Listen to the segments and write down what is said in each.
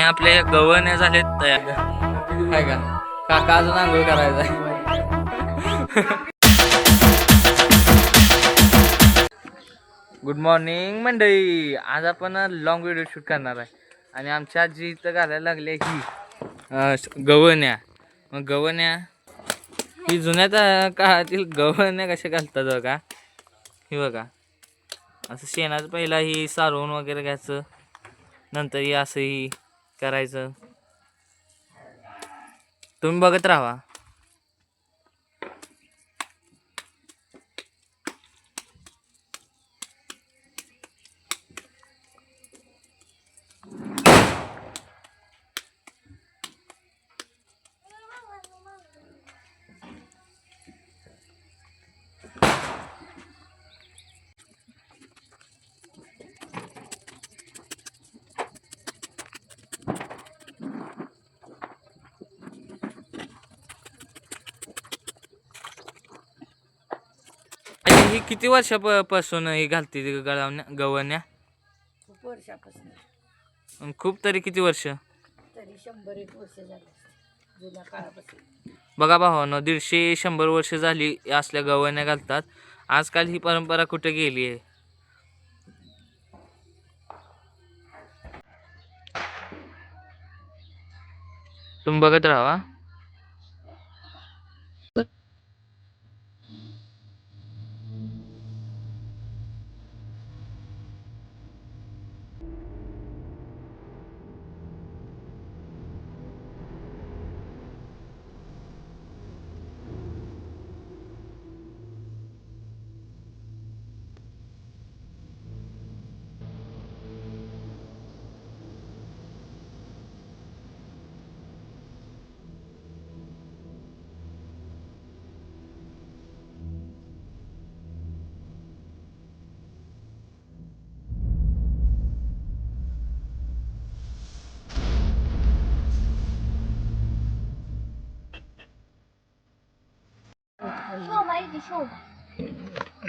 आणि आपले गव्हाण्या झालेत तयार. काय का? काका अजून आंघोळ करायचा गुड मॉर्निंग मंडळी. आज आपण लॉंग व्हिडिओ शूट करणार आहे. आणि आमच्या आजी इथं घालायला लागली ही अं, गव्हाण्या मग गव्हाण्या ही जुन्या काळातील गव्हाण्या कशा घालतात बघा. ही बघा. असं शेणाचं पहिला ही सारवून वगैरे घ्यायचं. नंतर ही असं ही करायचं. तुम्ही बघत राहा. ही किती वर्षापासून ही घालते ती गळावण्या गव्हाण्या खूप वर्षापासून. अन खूप तरी किती वर्ष? तरी शंभर एक वर्ष झाले असतील, जुन्या काळापासून. बघा भावानं दीडशे शंभर वर्ष झाली असल्या गव्हाण्या घालतात. आजकाल ही परंपरा कुठे गेली आहे? तुम्ही बघत राहा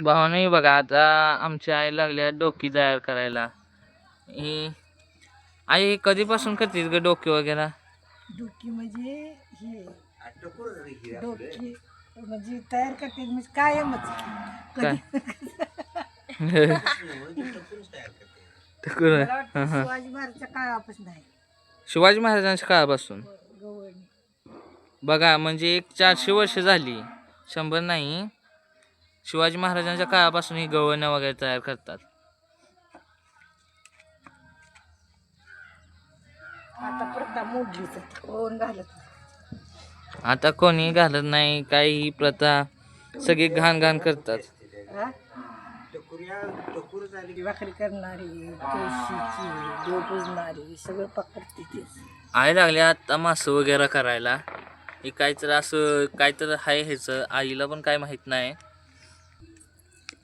भावाने बघा आता आमच्या आई लागल्या डोकी तयार करायला. ही आई कधीपासून करतेस ग डोकी वगैरे? डोकी म्हणजे हे डोकी म्हणजे तयार करते म्हणजे कायमच. शिवाजी महाराजच्या काळापासून आहे. शिवाजी महाराजांच्या काळापासून? गवळणी. बघा म्हणजे एक चारशे वर्ष झाली. शंभर नाही. शिवाजी महाराजांच्या काळापासून ही गव्हाण्या वगैरे तयार करतात आता. कोण घालत नाही. काही ही प्रथा सगळी घाण घाण करतात? भाकरी करणारी तुळशीची देव पुजणारी सगळं पकडते तेच आई लागले आता मासं वगैरे करायला हे काहीतरी असं काहीतरी आहे ह्याचं आईला पण काय माहीत नाही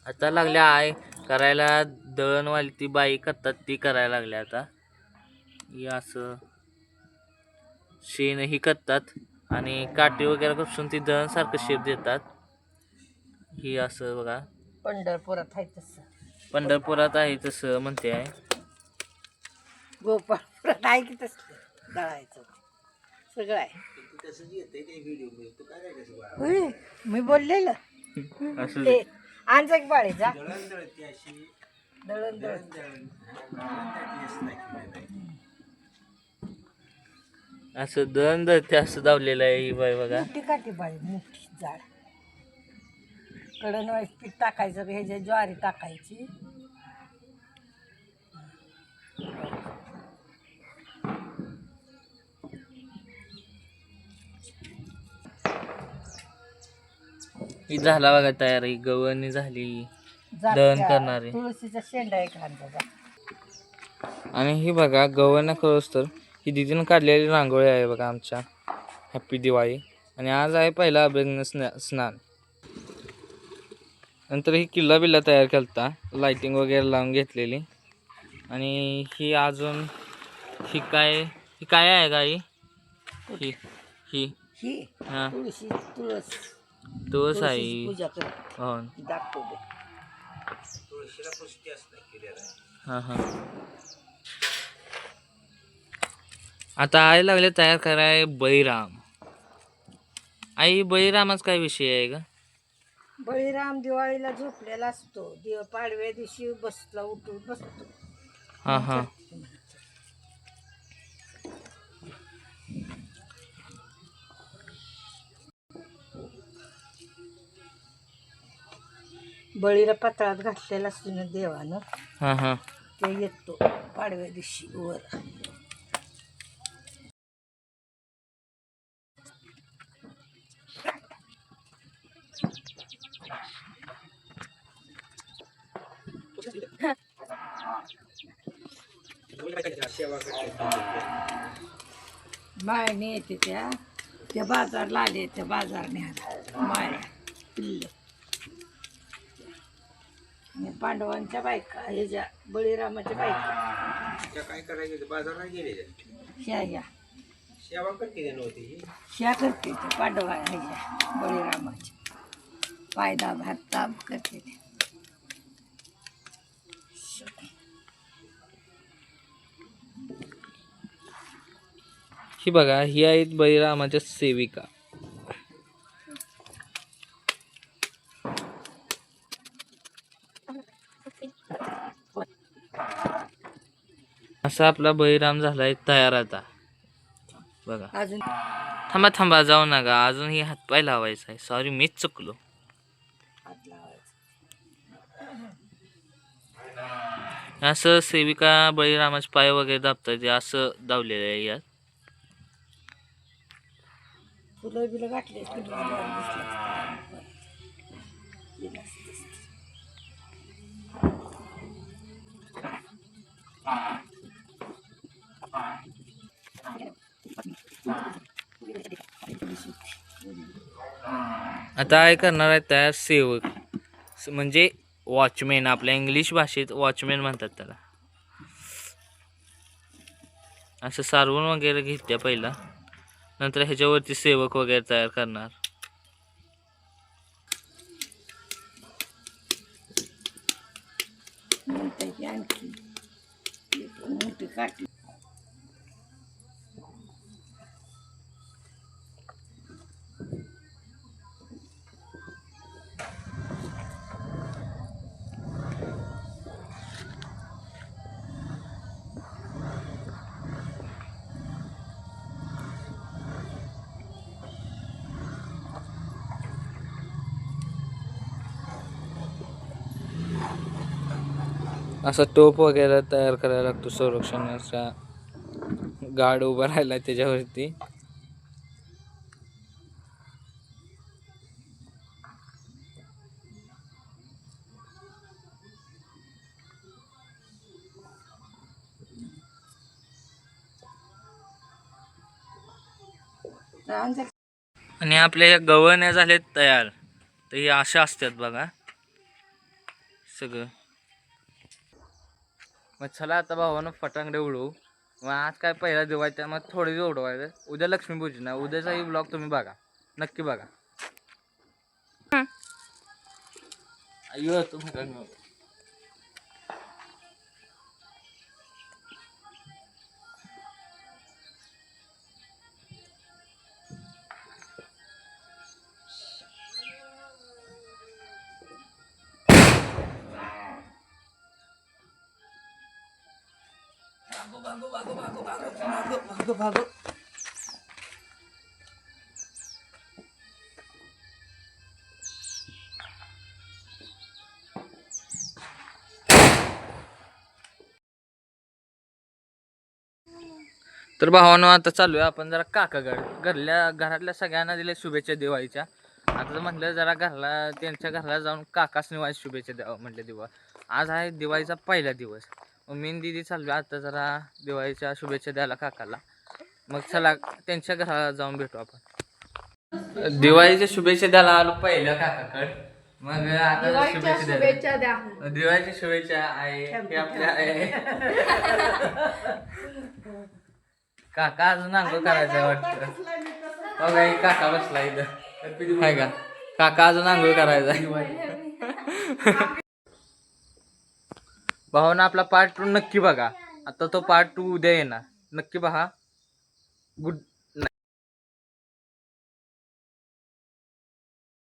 आता लागल्या आई करायला दळणवाली ती बाई करतात ती करायला लागल्या आता. हे असं. शेण ही करतात आणि काठी वगैरे करून ती दळण सारखं शेप देतात. ही असं बघा. पंढरपुरात आहे तसं. पंढरपुरात आहे तसं म्हणते आहे गोपाळपुरात आहे की तसं? दळायचं. सगळं आहे. मी बोललेलं. असं ते आणजा की बाळे जा. दळण दळण. असं दळण दळते असं दावलेलं आहे ही बाई बघा. मोठी काठी बाळी मोठी जाड. कडन वाईस पीठ टाकायचं ह्याच्या ज्वारी टाकायची. ही झाला बघा तयार ही गवळणी झाली दळण त्या करणारी. तुळशीचा शेंडा आणि ही बघा गव्हाणा करूस तर ही दिदीनं काढलेली रांगोळी आहे बघा आमच्या. हॅप्पी दिवाळी आणि आज आहे पहिला अभ्यंग स्ना स्नान. नंतर ही किल्ला बिल्ला तयार केलता. लाइटिंग वगैरे लावून घेतलेली. आणि ही अजून ही काय ही काय आहे गाई? ही ही. ही हा. तुळशी तुळस. आहे पूजा करते हो. दाखवते. हां हां. आता आई लागले तयार कराय बळीराम. आई बळीरामाच काय विषय आहे का बळीराम दिवाळीला झोपलेला असतो. दिव पाडव्या दिवशी बसला उठून बसतो. हा हा. बळीला पत्रात घातलेला असतो ना देवानं हा हा. ते येतो पाडव्या दिवशी वर. माळणी येते त्या त्या बाजारला आले त्या बाजार न्यायला माळ्या पिल्ल. आणि पांडवांच्या बायका ह्याच्या बळीरामाच्या बायका. काय करायचं बाजारला गेले ह्या ह्या सेवा करते नव्हती ह्या करते त्या पांडवा ह्याच्या बळीरामाच्या पायदाब हातदाब करते ते ही बघा ही आहेत बळीरामाच्या सेविका. असा आपला बळीराम झालाय तयार आता. बघा. अजून थांबा थांबा जाऊ नका. अजून ही हातपाय लावायचा आहे. सॉरी मीच चुकलो. असं सेविका बळीरामाचे पाय वगैरे दाबतात ते असं दावलेलं आहे यात. फुलं बिलं आता काय करणार आहे त्या सेवक? स- म्हणजे वॉचमॅन आपल्या इंग्लिश भाषेत वॉचमॅन म्हणतात त्याला. असं सारवून वगैरे घेत्या पहिला. नंतर ह्याच्यावरती सेवक वगैरे तयार करणार नंतर ही आणखी एक मोठी काठी असा टोप वगैरे तयार करायला लागतो संरक्षणाचा गाड उभा राहिला त्याच्यावरती. आणि आपल्या या गवळण्या झाल्यात तयार. तर हे अशा असतात बघा. सगळं. मग चला आता भावानं फटांगडे उडवू. मग आज काय पहिला दिवाळी मग थोडे दिवस उडवायचं. उद्या लक्ष्मीपूजन उद्याचाही ब्लॉग तुम्ही बघा. नक्की बघा. अय्यो तुम्ही तर भावानो आता चालू आहे आपण जरा काकागड. घरल्या घरातल्या सगळ्यांना दिल्या शुभेच्छा दिवाळीच्या. आता म्हटलं जरा घरला त्यांच्या घरला जाऊन काकाच निवाय शुभेच्छा द्यावं म्हटलं दिवा. आज आहे दिवाळीचा पहिला दिवस. मग मी आणि दिदी चालू आता जरा दिवाळीच्या शुभेच्छा द्यायला काकाला. मग चला त्यांच्या घराला जाऊन भेटू आपण. दिवाळीच्या शुभेच्छा द्यायला आलो पहिल्या काकाकड. मग आता शुभेच्छा द्यायला. दिवाळीच्या शुभेच्छा आहे हे आपल्या आहे. काका अजून अंघोळ करायचं वाटतं. हो काय काका बसला इथं. हाय का? काका अजून आंघोळ करायचा भावानं आपला पार्ट टू नक्की बघा. आता तो पार्ट टू उद्या येणार. नक्की पहा गुड